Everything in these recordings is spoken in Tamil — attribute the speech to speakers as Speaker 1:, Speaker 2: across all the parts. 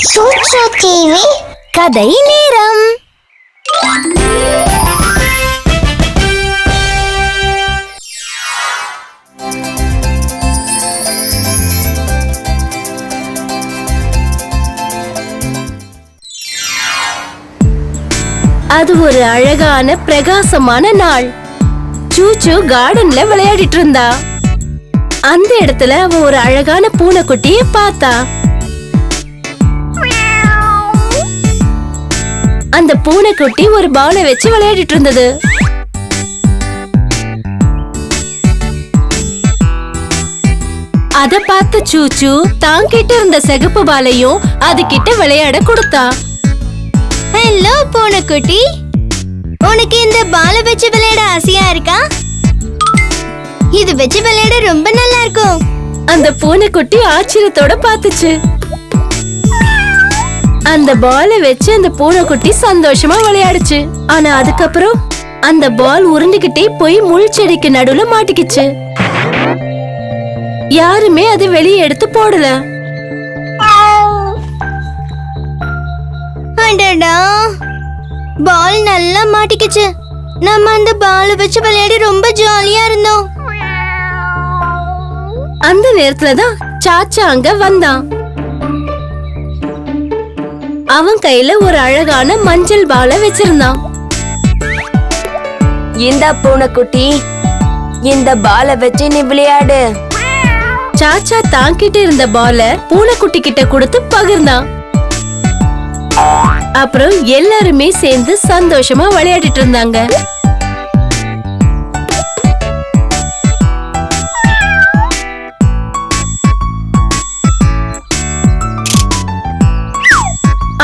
Speaker 1: சூச்சு டிவி
Speaker 2: கதை நேரம். அது ஒரு அழகான பிரகாசமான நாள். சூச்சு கார்டன்ல விளையாடிட்டு இருந்தா. அந்த இடத்துல அவ ஒரு அழகான பூனைக்குட்டிய பார்த்தா. அந்த பூனைக்குட்டி ஒரு பாலை வச்சு விளையாடிட்டு இருந்தது. அத பார்த்த சூச்சு தான் கிட்ட இருந்த சிகப்பு பாலையும் அது கிட்ட விளையாட கொடுத்தா.
Speaker 3: ஹலோ பூனைக்குட்டி உனக்கு இந்த பால வச்சு விளையாட ஆசையா இருக்கா? இது வச்சு விளையாட ரொம்ப நல்லா இருக்கும்.
Speaker 2: அந்த பூனைக்குட்டி ஆச்சரியத்தோட பார்த்துச்சு. அந்த பாலை வச்சு அந்த பூனைக்குட்டி சந்தோஷமா விளையாடுச்சு. ஆனா அதுக்கப்புறம் அந்த பால் உருண்டுகிட்டே போய் முள் செடிக்கு நடுவுல மாட்டிக்கிச்சு. யாருமே அதை வெளியே எடுத்து போடல.
Speaker 3: பால் நல்லா மாட்டிக்கிச்சு. நம்ம அந்த பால வச்சு விளையாடி ரொம்ப ஜாலியா இருந்தோம்.
Speaker 2: அந்த நேரத்துல தான் சாச்சா அங்க வந்தான். அவன் கையில ஒரு அழகான மஞ்சள் பாலை வச்சிருந்தான்.
Speaker 4: இந்த பூனைக்குட்டி இந்த பாலை வச்சு நீ விளையாடு.
Speaker 2: சாச்சா தாங்கிட்ட இருந்த பால பூனைக்குட்டி கிட்ட கொடுத்து பகிர்ந்தான். அப்புறம் எல்லாருமே சேர்ந்து சந்தோஷமா விளையாடிட்டு இருந்தாங்க.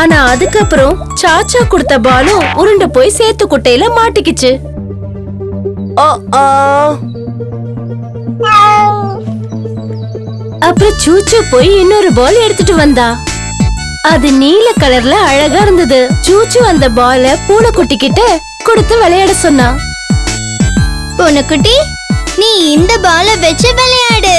Speaker 2: ஆனா அதுக்கப்புறம் சாச்சா கொடுத்த பாலும் உருண்டு போய் சேத்து குட்டையில மாட்டிக்கிச்சு.
Speaker 4: ஓ ஓ
Speaker 2: அப்புறம் சூச்சு போய் இன்னொரு பால் எடுத்துட்டு வந்தா. அது நீல கலர்ல அழகா இருந்தது. சூச்சு அந்த பால பூனைக்குட்டி கிட்ட கொடுத்து விளையாட சொன்னா.
Speaker 3: பூனைக்குட்டி நீ இந்த பால வச்சு விளையாடு.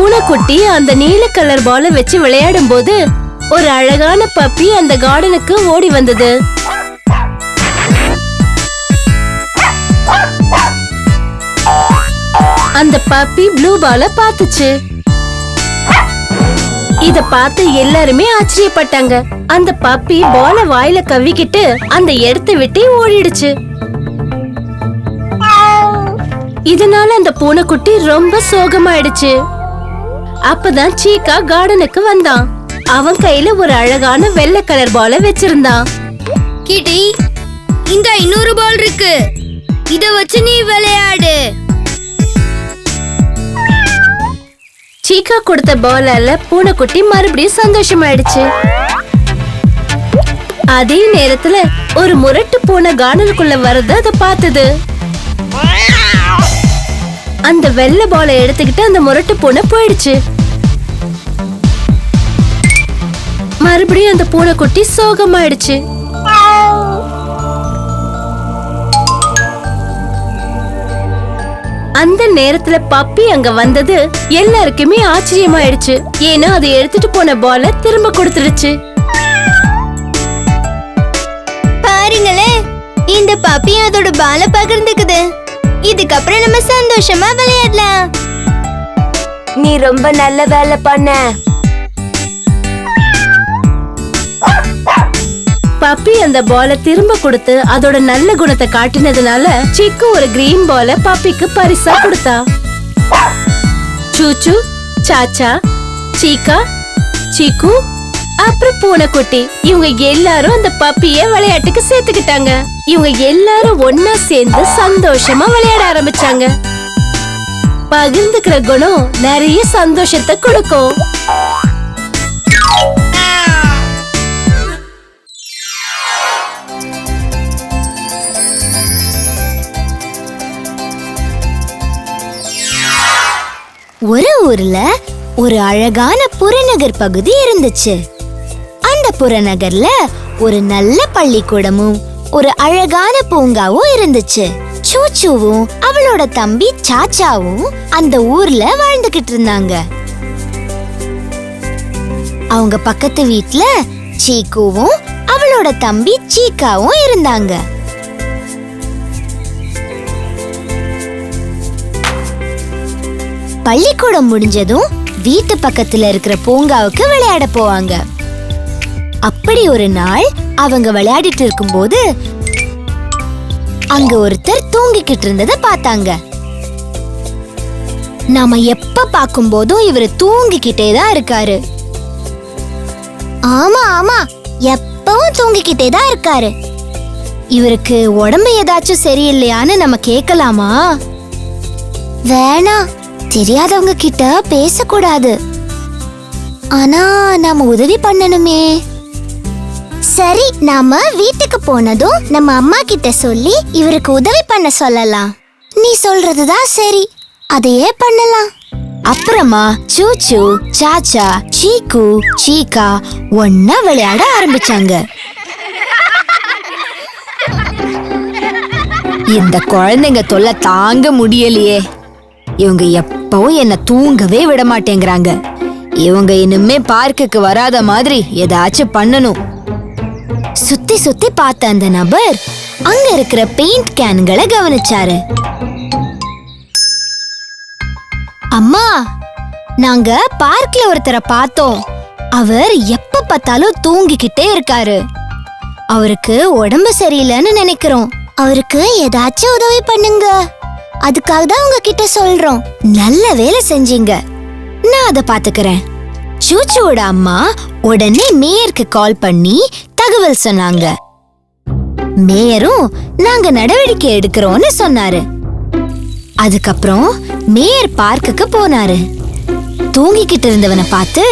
Speaker 2: பூனைக்குட்டி அந்த நீல கலர் பால வச்சு விளையாடும் போது ஒரு அழகான பப்பி அந்த கார்டனுக்கு ஓடி வந்தது. அந்த பப்பி ப்ளூ பால பார்த்துச்சு. இத பார்த்து எல்லாருமே ஆச்சரியப்பட்டாங்க. அந்த பப்பி பால வாயில கவ்விக்கிட்டு அந்த இடத்தை விட்டு ஓடிடுச்சு. இதனால அந்த பூனைக்குட்டி ரொம்ப சோகமாயிடுச்சு. அப்பதான் சீக்கா கார்டனுக்கு வந்தான். அவன் கையில ஒரு அழகான வெள்ளை கலர் பால வச்சிருந்தான்.
Speaker 3: கிட்டி இந்த இன்னொரு பால் இருக்கு. இத வச்சு நீ விளையாடு.
Speaker 2: சீக்கா கொடுத்த பாலால பூனைக்குட்டி மறுபடியும் சந்தோஷமாயிடுச்சு. அதே நேரத்துல ஒரு முரட்டு பூனை கார்டனுக்குள்ள வரத அத பார்த்தது. அந்த வெள்ளை பாலை எடுத்துக்கிட்டு அந்த முரட்டு பூனை போயிடுச்சு. மறுபடியும் அந்த பூனை குட்டி சோகமாயிடுச்சு. அந்த நேரத்துல பப்பி அங்க வந்தது எல்லாருக்குமே ஆச்சரியமாயிடுச்சு. ஏன்னா அது எடுத்துட்டு போன பால திரும்ப கொடுத்துடுச்சு
Speaker 3: பாருங்களே இந்த பப்பி அதோட பால பகிர்ந்துக்குது. இதுக்கப்புறம் நம்ம சந்தோஷமா விளையாடலாம்.
Speaker 4: நீ ரொம்ப நல்ல வேலை பண்ண.
Speaker 2: பப்பி அந்த பால திரும்ப கொடுத்து அதோட நல்ல குணத்தை காட்டினதுனால சிக்கு ஒரு கிரீன் பால பப்பிக்கு பரிசா கொடுத்தா. சூச்சு சாச்சா சீக்கா சீக்கு அப்புறம் பூனைக்குட்டி இவங்க எல்லாரும் அந்த பப்பிய விளையாட்டுக்கு சேர்த்துக்கிட்டாங்க. இவங்க எல்லாரும் ஒன்னா சேர்ந்து சந்தோஷமா விளையாட ஆரம்பிச்சாங்க. பகிர்ந்துக்கிற குணம் நிறைய சந்தோஷத்தை கொடுக்கும்.
Speaker 3: ஒரு ஊர்ல ஒரு அழகான புறநகர் பகுதி இருந்துச்சு. புறநகர்ல ஒரு நல்ல பள்ளிக்கூடமும் ஒரு அழகான பூங்காவும் இருந்துச்சு. சூச்சுவும் அவளோட தம்பி சாச்சாவும் அந்த ஊர்ல வாழ்ந்துகிட்டு இருந்தாங்க. அவங்க பக்கத்து வீட்ல சீக்குவும் அவளோட தம்பி சீக்காவும் இருந்தாங்க. பள்ளிக்கூடம் முடிஞ்சதும் வீட்டு பக்கத்துல இருக்கிற பூங்காவுக்கு விளையாட போவாங்க. அப்படி ஒரு நாள் அவங்க விளையாடிட்டு இருக்கும்போது அங்க ஒருத்தர் தூங்கிக்கிட்டு இருந்ததை பார்த்தாங்க. நாம எப்ப பார்க்கும்போதும் இவர் தூங்கிக்கிட்டே தான் இருக்காரு. ஆமா ஆமா எப்பவும் தூங்கிக்கிட்டே தான் இருக்காரு. இவருக்கு உடம்பு ஏதாச்சும் சரியில்லையான்னு நம்ம கேட்கலாமா? வேணாம் தெரியாதவங்க கிட்ட பேசக்கூடாது. ஆனா நாம உதவி பண்ணணுமே. சரி நாம வீட்டுக்கு போனதும் நம்ம அம்மா கிட்ட சொல்லி இவருக்கு உதவி பண்ண சொல்லலாம். நீ சொல்றதுதான் சரி. அதையே பண்ணலாம். அப்புறமா சூச்சு சாச்சா சீக்கு சீக்கா ஒன்னா விளையாட ஆரம்பிச்சாங்க.
Speaker 4: இந்த குழந்தைங்க தொல்லை தாங்க முடியலையே. இவங்க எப்பவும் என்ன தூங்கவே விட மாட்டேங்கிறாங்க. இவங்க இனிமே பார்க்குக்கு வராத மாதிரி ஏதாச்சும் பண்ணணும்.
Speaker 3: சுத்தி சுத்தி பார்த்த அந்த நபர் அங்க இருக்கிற பெயிண்ட் கேன்களை கவனிச்சாரு. அம்மா நாங்க பார்க்ல ஒருத்தரை பார்த்தோம். அவர் எப்ப பார்த்தாலும் தூங்கிக்கிட்டே இருக்காரு. அவருக்கு உடம்பு சரியில்லைன்னு நினைக்கிறோம். அவருக்கு ஏதாச்சும் உதவி பண்ணுங்க. அதுக்காக தான் உங்ககிட்ட சொல்றோம். நல்ல வேலை செஞ்சீங்க. நான் அதை பாத்துக்கிறேன் சூச்சுவோட அம்மா உடனே மேயருக்கு கால் பண்ணி தகவல் சொன்னாங்க. மேயரும் நாங்க நடவடிக்கை எடுக்கிறோம்னு சொன்னாரு. அதுக்கப்புறம் மேயர் பார்க்குக்கு போனாரு. தூங்கிக்கிட்டு இருந்தவனை பார்த்து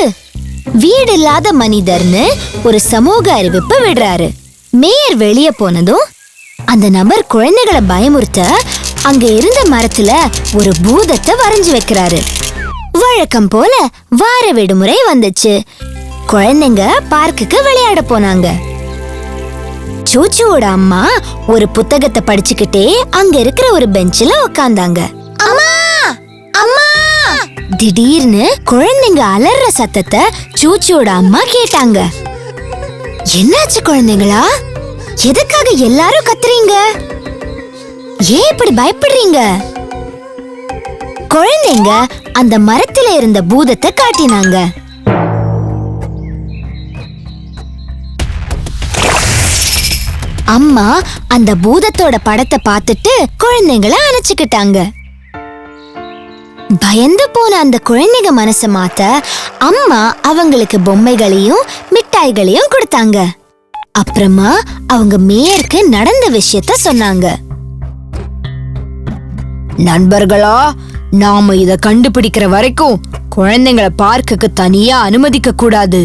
Speaker 3: வீடு இல்லாத மனிதர்னு ஒரு சமூக அறிவிப்பு விடுறாரு. மேயர் வெளியே போனதும் அந்த நபர் குழந்தைகளை பயமுறுத்த அங்க இருந்த மரத்துல ஒரு பூதத்தை வரைஞ்சு வைக்கிறாரு. வழக்கம் போல வார விடுமுறை வந்துச்சு. குழந்தைங்க பார்க்குக்கு விளையாட போனாங்க. சூச்சுவோட அம்மா ஒரு புத்தகத்தை படிச்சுக்கிட்டே அங்க இருக்கிற ஒரு பெஞ்சில அம்மா! திடீர்னு குழந்தைங்க அலற சத்தத்தை சூச்சியோட அம்மா கேட்டாங்க. என்னாச்சு குழந்தைங்களா? எதுக்காக எல்லாரும் கத்துறீங்க? ஏன் இப்படி பயப்படுறீங்க? குழந்தைங்க அந்த மரத்துல இருந்த பூதத்தை காட்டினாங்க. அம்மா அந்த பூதத்தோட படத்தை பார்த்துட்டு குழந்தைங்கள அணைச்சுக்கிட்டாங்க. பயந்து போன அந்த குழந்தைங்க மனசை மாத்த அம்மா அவங்களுக்கு பொம்மைகளையும் மிட்டாய்களையும் கொடுத்தாங்க. அப்புறமா அவங்க மேயருக்கு நடந்த விஷயத்த சொன்னாங்க.
Speaker 4: நண்பர்களா நாம இத கண்டுபிடிக்கிற வரைக்கும் குழந்தைங்களை பார்க்குக்கு தனியா அனுமதிக்க கூடாது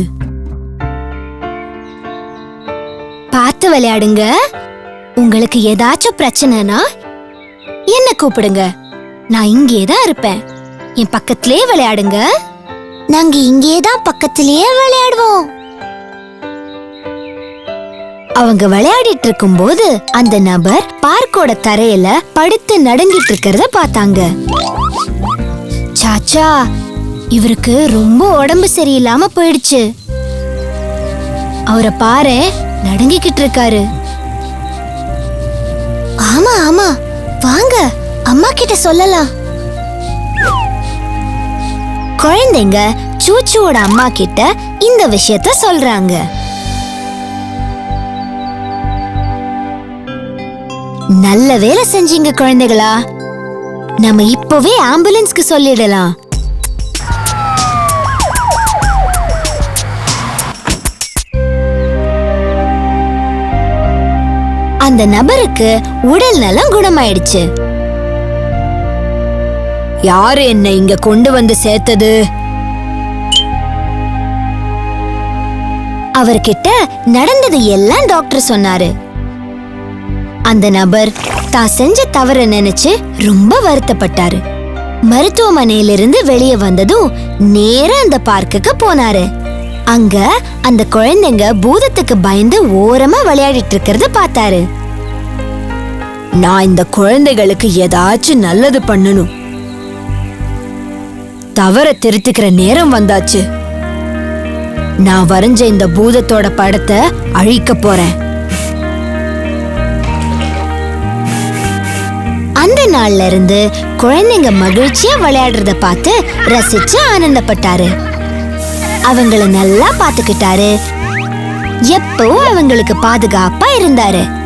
Speaker 3: விளையாடுங்க. உங்களுக்கு ஏதாச்சும் பிரச்சனைனா என்ன கூப்பிடுங்க. நான் இங்கே தான் இருப்பேன். என் பக்கத்திலே விளையாடுங்க. நாங்க இங்கே தான் பக்கத்திலேயே விளையாடுவோம். அவங்க விளையாடிட்டு இருக்கும்போது அந்த நபர் பார்க்கோட தரையில படுத்து நடுங்கிட்டு இருக்கிறத பார்த்தாங்க. சாச்சா இவருக்கு ரொம்ப உடம்பு சரியில்லாம போயிடுச்சு. அவரை பாரு நடுங்கிக்கிட்டு இருக்காரு ஆமா ஆமா. வாங்க அம்மா கிட்ட சொல்லலாம். குழந்தைங்க சூச்சுவோட அம்மா கிட்ட இந்த விஷயத்த சொல்றாங்க. நல்ல வேலை செஞ்சீங்க குழந்தைகளா. நம்ம இப்பவே ஆம்புலன்ஸ்க்கு சொல்லிடலாம். அந்த நபருக்கு உடல் நலம் குணமாயிடுச்சு.
Speaker 4: யாரு என்ன இங்க கொண்டு வந்து சேர்த்தது?
Speaker 3: அவர்கிட்ட நடந்தது எல்லாம் டாக்டர் சொன்னாரு. அந்த நபர் தான் செஞ்ச தவற நினைச்சு ரொம்ப வருத்தப்பட்டாரு. மருத்துவமனையிலிருந்து வெளியே வந்ததும் நேரா அந்த பார்க்குக்கு போனாரு. அங்க அந்த குழந்தைங்க பூதத்துக்கு பயந்து ஓரமா விளையாடிட்டு இருக்கிறத பார்த்தாரு.
Speaker 4: நான் இந்த குழந்தைகளுக்கு ஏதாச்சும் நல்லது பண்ணணும். தவற திருத்துக்கிற நேரம் வந்தாச்சு. நான் வரைஞ்ச இந்த பூதத்தோட படத்தை அழிக்க போறேன்.
Speaker 3: அந்த நாள்ல இருந்து குழந்தைங்க மகிழ்ச்சியா விளையாடுறத பார்த்து ரசிச்சு ஆனந்தப்பட்டாரு. அவங்கள நல்லா பாத்துக்கிட்டாரு. எப்பவும் அவங்களுக்கு பாதுகாப்பா இருந்தாரு.